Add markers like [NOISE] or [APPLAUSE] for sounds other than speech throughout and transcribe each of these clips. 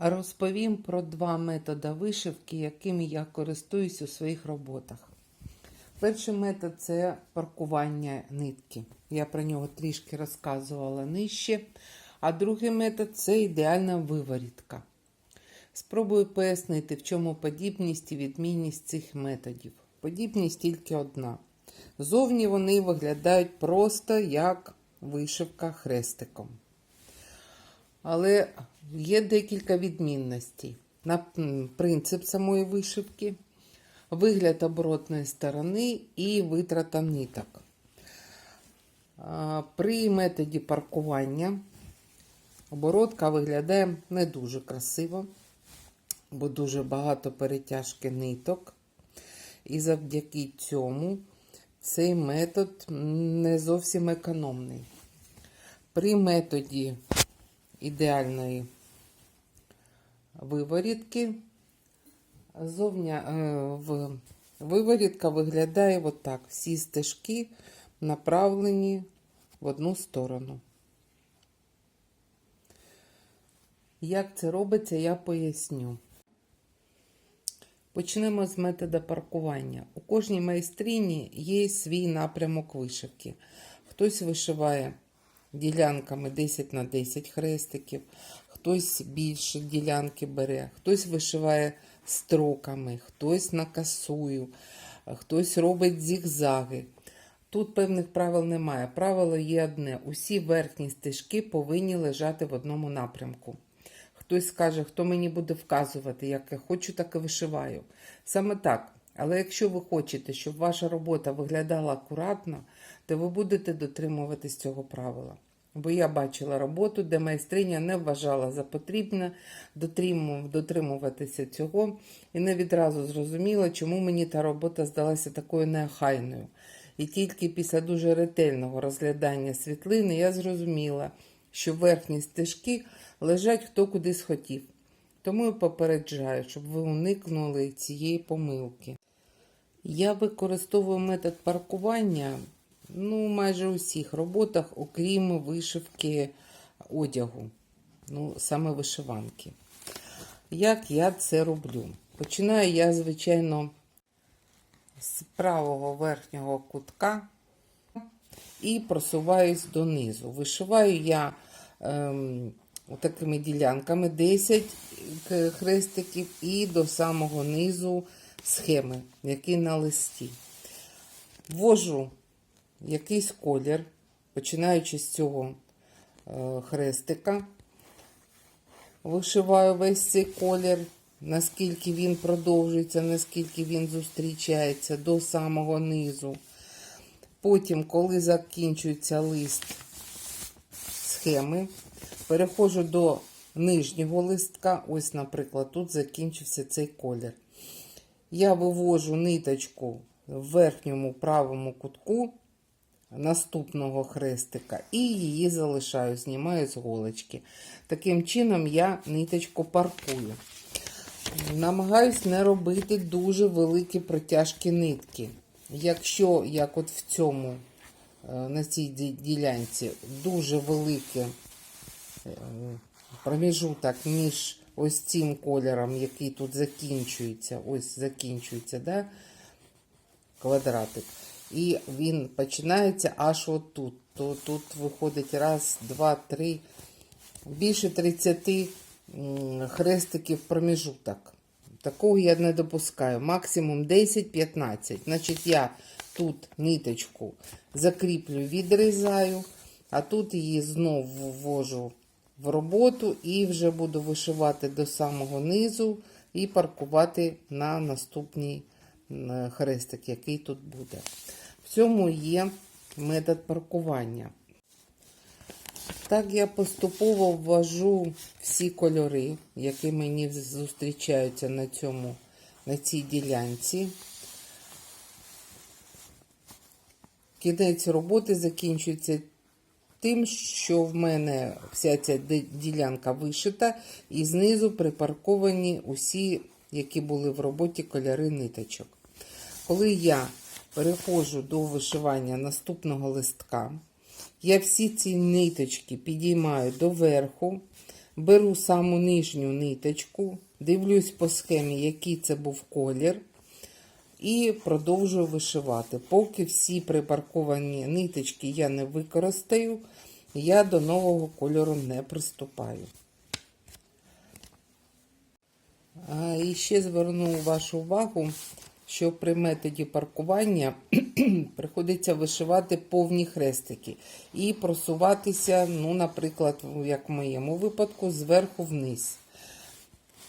Розповім про два методи вишивки, якими я користуюсь у своїх роботах. Перший метод це паркування нитки. Я про нього трішки розказувала нижче. А другий метод це ідеальна виворітка. Спробую пояснити, в чому подібність і відмінність цих методів. Подібність тільки одна. Зовні вони виглядають просто як вишивка хрестиком. Але є декілька відмінностей. На принцип самої вишивки, вигляд оборотної сторони і витрата ниток. При методі паркування оборотка виглядає не дуже красиво, бо дуже багато перетяжки ниток. І завдяки цьому цей метод не зовсім економний. При методі ідеальної виворітки. Зовня е, виворітка виглядає отак. Всі стежки направлені в одну сторону. Як це робиться, я поясню. Почнемо з метода паркування. У кожній майстрині є свій напрямок вишивки. Хтось вишиває ділянками 10 на 10 хрестиків, хтось більше ділянки бере, хтось вишиває строками, хтось на касую, хтось робить зігзаги. Тут певних правил немає. Правило є одне: усі верхні стежки повинні лежати в одному напрямку. Хтось скаже, хто мені буде вказувати, як я хочу, так і вишиваю. Саме так. Але якщо ви хочете, щоб ваша робота виглядала акуратно, то ви будете дотримуватись цього правила. Бо я бачила роботу, де майстриня не вважала за потрібне дотримуватися цього і не відразу зрозуміла, чому мені та робота здалася такою неохайною. І тільки після дуже ретельного розглядання світлини я зрозуміла, що верхні стежки лежать хто куди схотів. Тому і попереджаю, щоб ви уникнули цієї помилки. Я використовую метод паркування ну, майже у всіх роботах, окрім вишивки одягу, ну, саме вишиванки. Як я це роблю? Починаю я, звичайно, з правого верхнього кутка і просуваюсь донизу. Вишиваю я ем, такими ділянками 10 хрестиків і до самого низу схеми, які на листі. Ввожу якийсь колір, починаючи з цього е, хрестика. Вишиваю весь цей колір, наскільки він продовжується, наскільки він зустрічається до самого низу. Потім, коли закінчується лист схеми, переходжу до нижнього листка. Ось, наприклад, тут закінчився цей колір. Я вивожу ниточку в верхньому правому кутку наступного хрестика і її залишаю, знімаю з голочки. Таким чином я ниточку паркую. Намагаюсь не робити дуже великі протяжки нитки. Якщо, як от в цьому, е, на цій ділянці, дуже велике е, проміжуток між ось цим кольором, який тут закінчується, ось закінчується, да, квадратик. І він починається аж отут. То тут виходить раз, два, три, більше 30 хрестиків проміжуток. Такого я не допускаю. Максимум 10-15. Значить, я тут ниточку закріплю, відрізаю, а тут її знову ввожу в роботу і вже буду вишивати до самого низу і паркувати на наступний хрестик, який тут буде. Цьому є метод паркування. Так я поступово ввожу всі кольори, які мені зустрічаються на, цьому, на цій ділянці. Кінець роботи закінчується тим, що в мене вся ця ділянка вишита, і знизу припарковані усі, які були в роботі кольори ниточок. Коли я переходжу до вишивання наступного листка, я всі ці ниточки підіймаю доверху, беру саму нижню ниточку, дивлюсь по схемі, який це був колір, і продовжую вишивати. Поки всі припарковані ниточки я не використаю, я до нового кольору не приступаю. І ще зверну вашу увагу, що при методі паркування [CLEARS THROAT] приходиться вишивати повні хрестики і просуватися, ну, наприклад, як в моєму випадку, зверху вниз.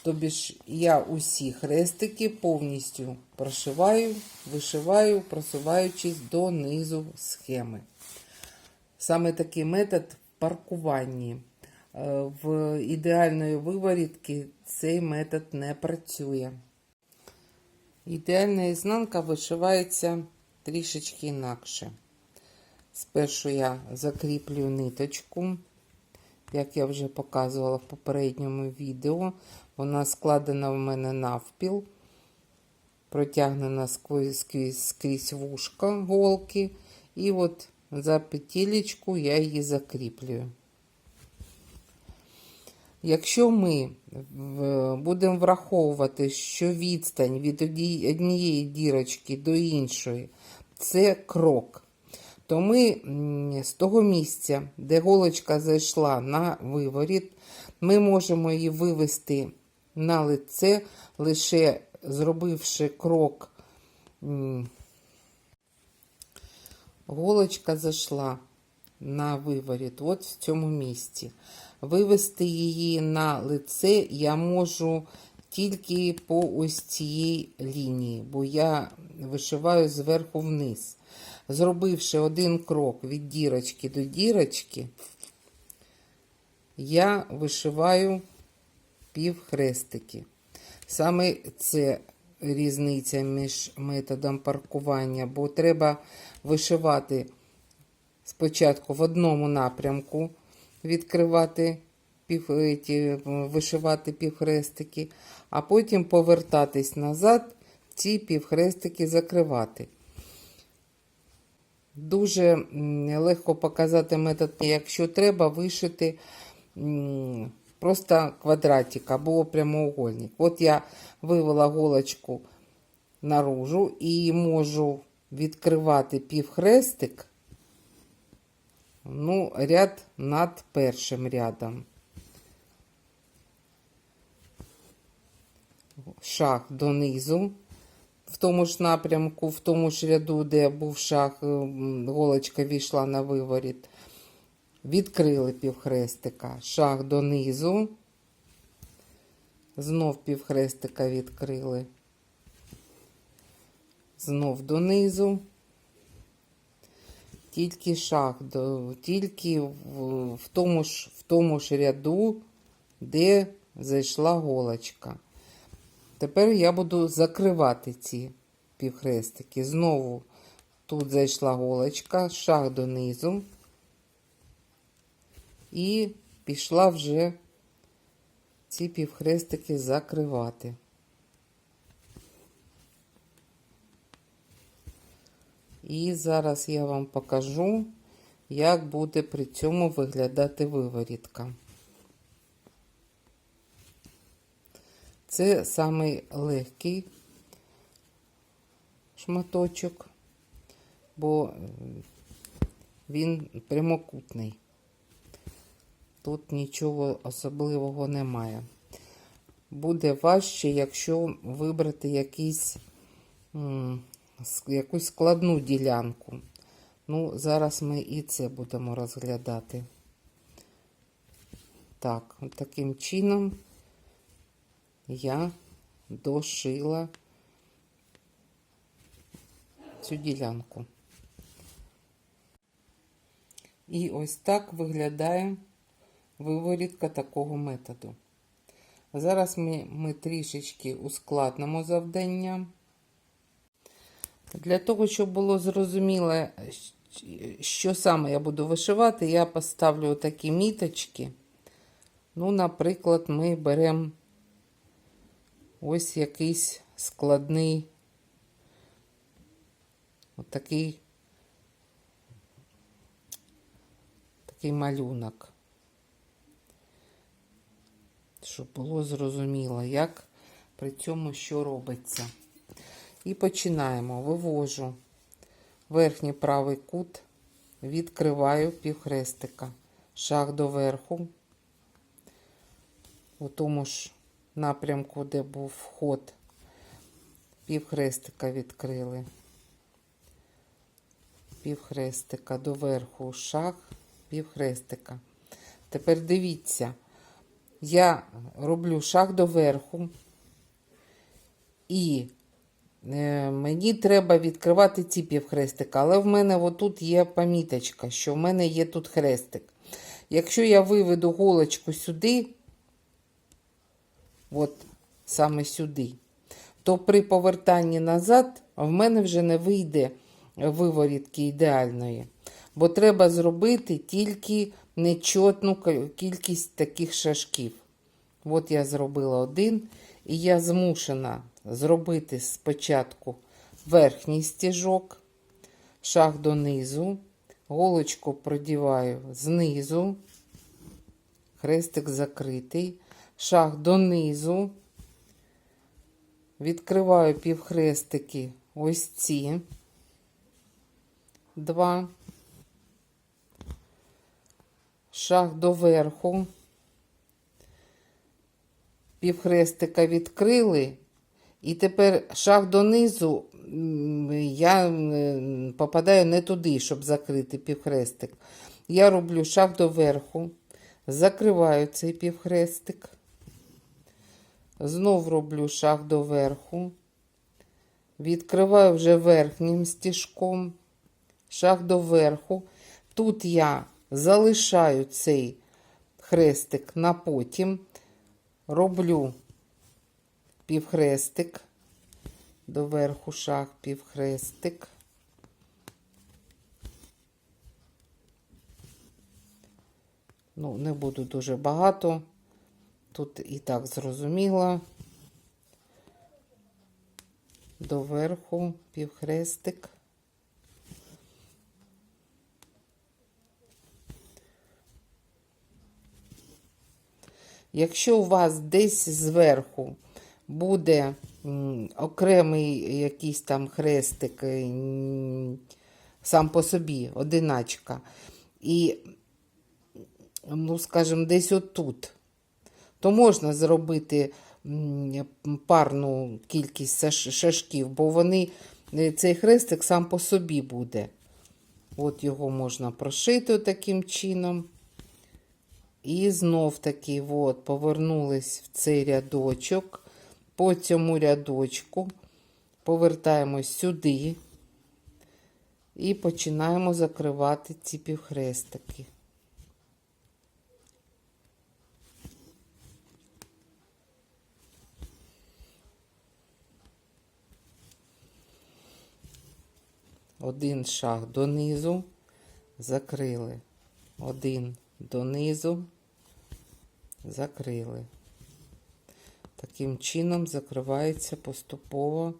Тобі ж я усі хрестики повністю прошиваю, вишиваю, просуваючись до низу схеми. Саме такий метод в паркуванні. Е, В ідеальної виворітки цей метод не працює. Ідеальна ізнанка вишивається трішечки інакше. Спершу я закріплюю ниточку, як я вже показувала в попередньому відео. Вона складена в мене навпіл, протягнена сквозь, скрізь, скрізь вушка голки. І от за петелечку я її закріплюю. Якщо ми будемо враховувати, що відстань від однієї дірочки до іншої це крок, то ми з того місця, де голочка зайшла на виворіт, ми можемо її вивести на лице, лише зробивши крок. Голочка зайшла на виворіт, от в цьому місці. Вивести її на лице я можу тільки по ось цій лінії, бо я вишиваю зверху вниз. Зробивши один крок від дірочки до дірочки, я вишиваю півхрестики. Саме це різниця між методом паркування, бо треба вишивати спочатку в одному напрямку, відкривати пів, е, ті, вишивати півхрестики, а потім повертатись назад, ці півхрестики закривати. Дуже легко показати метод, якщо треба вишити просто квадратик або прямоугольник. От я вивела голочку наружу і можу відкривати півхрестик, ну, ряд над першим рядом. Шаг донизу, в тому ж напрямку, в тому ж ряду, де був шаг, е, голочка війшла на виворіт. Відкрили півхрестика, шаг донизу, знов півхрестика відкрили, знов донизу, тільки до, тільки в, тому ж, в тому ж ряду, де зайшла голочка. Тепер я буду закривати ці півхрестики. Знову тут зайшла голочка, шаг донизу. І пішла вже ці півхрестики закривати. І зараз я вам покажу, як буде при цьому виглядати виворітка. Це самий легкий шматочок, бо е, він прямокутний. Тут нічого особливого немає. Буде важче, якщо вибрати якийсь, якусь складну ділянку. Ну, зараз ми і це будемо розглядати. Так, таким чином я дошила цю ділянку. І ось так виглядає виворітка такого методу. Зараз ми, ми трішечки ускладнимо завдання. Для того, щоб було зрозуміло, що саме я буду вишивати, я поставлю такі міточки. Ну, наприклад, ми беремо ось якийсь складний отакий такий малюнок. щоб було зрозуміло, як при цьому що робиться. І починаємо. Вивожу верхній правий кут, відкриваю півхрестика, шаг до верху, у тому ж напрямку, де був вход, півхрестика відкрили, півхрестика до верху, шаг, півхрестика. Тепер дивіться, я роблю шаг до верху, і мені треба відкривати ці півхрестика, але в мене отут є поміточка, що в мене є тут хрестик. Якщо я виведу голочку сюди, от саме сюди, то при повертанні назад в мене вже не вийде виворітки ідеальної. Бо треба зробити тільки нечотну кількість таких шажків. От я зробила один, і я змушена зробити спочатку верхній стіжок, шаг донизу, голочку продіваю знизу, хрестик закритий, шаг донизу, відкриваю півхрестики ось ці два, шаг до верху, півхрестика відкрили, і тепер шаг донизу я попадаю не туди, щоб закрити півхрестик. Я роблю шаг до верху, закриваю цей півхрестик, знов роблю шаг до верху, відкриваю вже верхнім стіжком, шаг до верху. Тут я залишаю цей хрестик на потім, роблю півхрестик, до верху шаг півхрестик. Ну, не буду дуже багато. Тут і так зрозуміло. До верху півхрестик. Якщо у вас десь зверху буде окремий якийсь там хрестик, е, сам по собі, одиначка, і, ну, скажімо, десь отут, то можна зробити парну кількість шашків, бо вони, е, цей хрестик сам по собі буде. От його можна прошити таким чином. І знов таки от, повернулись в цей рядочок. По цьому рядочку повертаємось сюди і починаємо закривати ці півхрестики. Один шаг донизу, закрили. Один донизу, закрили. Таким чином закривається поступово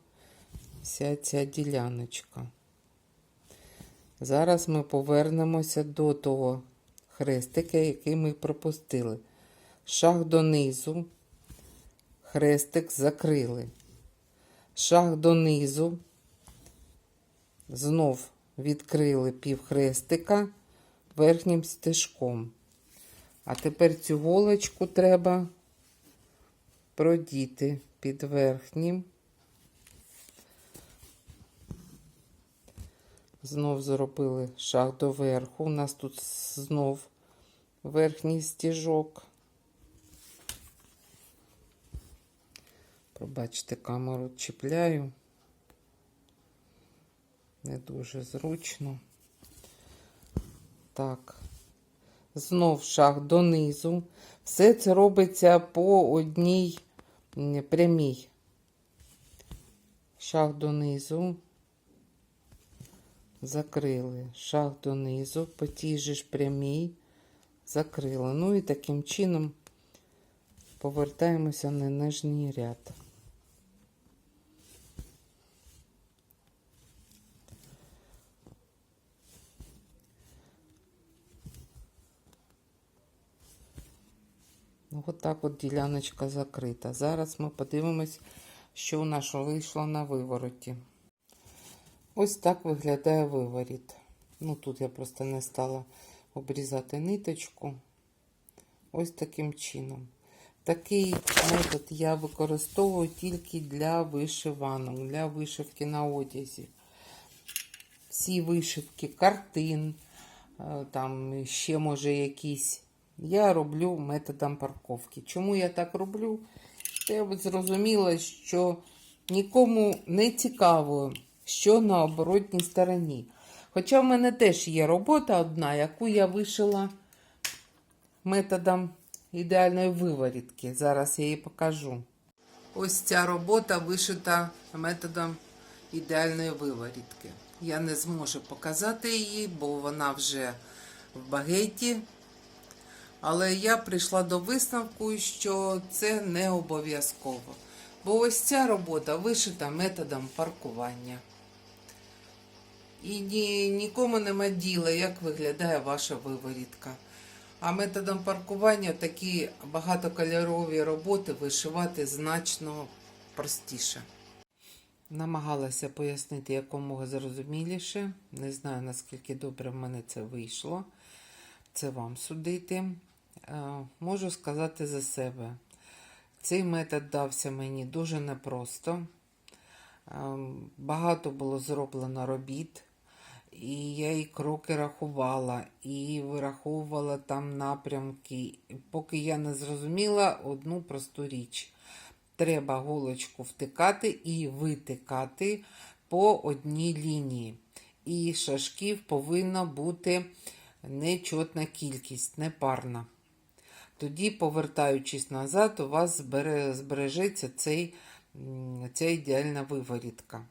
вся ця діляночка. Зараз ми повернемося до того хрестика, який ми пропустили. Шаг донизу, хрестик закрили. Шаг донизу, знов відкрили півхрестика верхнім стежком. А тепер цю голочку треба продіти під верхнім. Знов зробили шаг до верху. У нас тут знов верхній стіжок. Пробачте, камеру чіпляю. Не дуже зручно. Так. Знов шаг донизу. Все це робиться по одній прямій. Шаг донизу. Закрили. Шаг донизу, по тій же ж прямій. Закрили. Ну і таким чином повертаємося на нижній ряд. От отак от діляночка закрита. Зараз ми подивимось, що у нас вийшло на вивороті. Ось так виглядає виворіт. Ну, тут я просто не стала обрізати ниточку. Ось таким чином. Такий метод я використовую тільки для вишиванок, для вишивки на одязі. Всі вишивки, картин, е, там ще може якісь. Я роблю методом парковки. Чому я так роблю? Я зрозуміла, що нікому не цікаво, що на оборотній стороні. Хоча в мене теж є робота одна, яку я вишила методом ідеальної виворітки. Зараз я її покажу. Ось ця робота вишита методом ідеальної виворітки. Я не зможу показати її, бо вона вже в багеті. Але я прийшла до висновку, що це не обов'язково. Бо ось ця робота вишита методом паркування. І ні, нікому нема діла, як виглядає ваша виворітка. А методом паркування такі багатокольорові роботи вишивати значно простіше. Намагалася пояснити якомога зрозуміліше. Не знаю, наскільки добре в мене це вийшло. Це вам судити. Е, Можу сказати за себе. Цей метод дався мені дуже непросто. Е, Багато було зроблено робіт. І я і кроки рахувала, і вираховувала там напрямки, поки я не зрозуміла одну просту річ. Треба голочку втикати і витикати по одній лінії. І шашків повинна бути нечотна кількість, непарна. Тоді, повертаючись назад, у вас збережеться цей, ця ідеальна виворітка.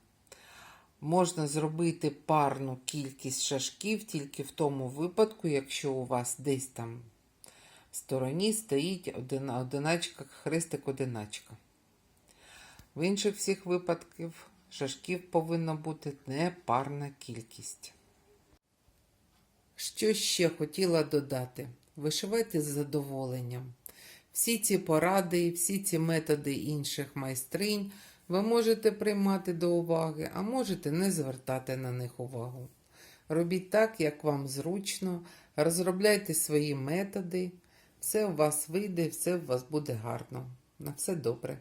Можна зробити парну кількість шашків тільки в тому випадку, якщо у вас десь там в стороні стоїть одина- одиначка, хрестик-одиначка. В інших всіх випадків шашків повинна бути непарна кількість. Що ще хотіла додати? Вишивайте з задоволенням. Всі ці поради, всі ці методи інших майстринь ви можете приймати до уваги, а можете не звертати на них увагу. Робіть так, як вам зручно, розробляйте свої методи, все у вас вийде, все у вас буде гарно. На все добре.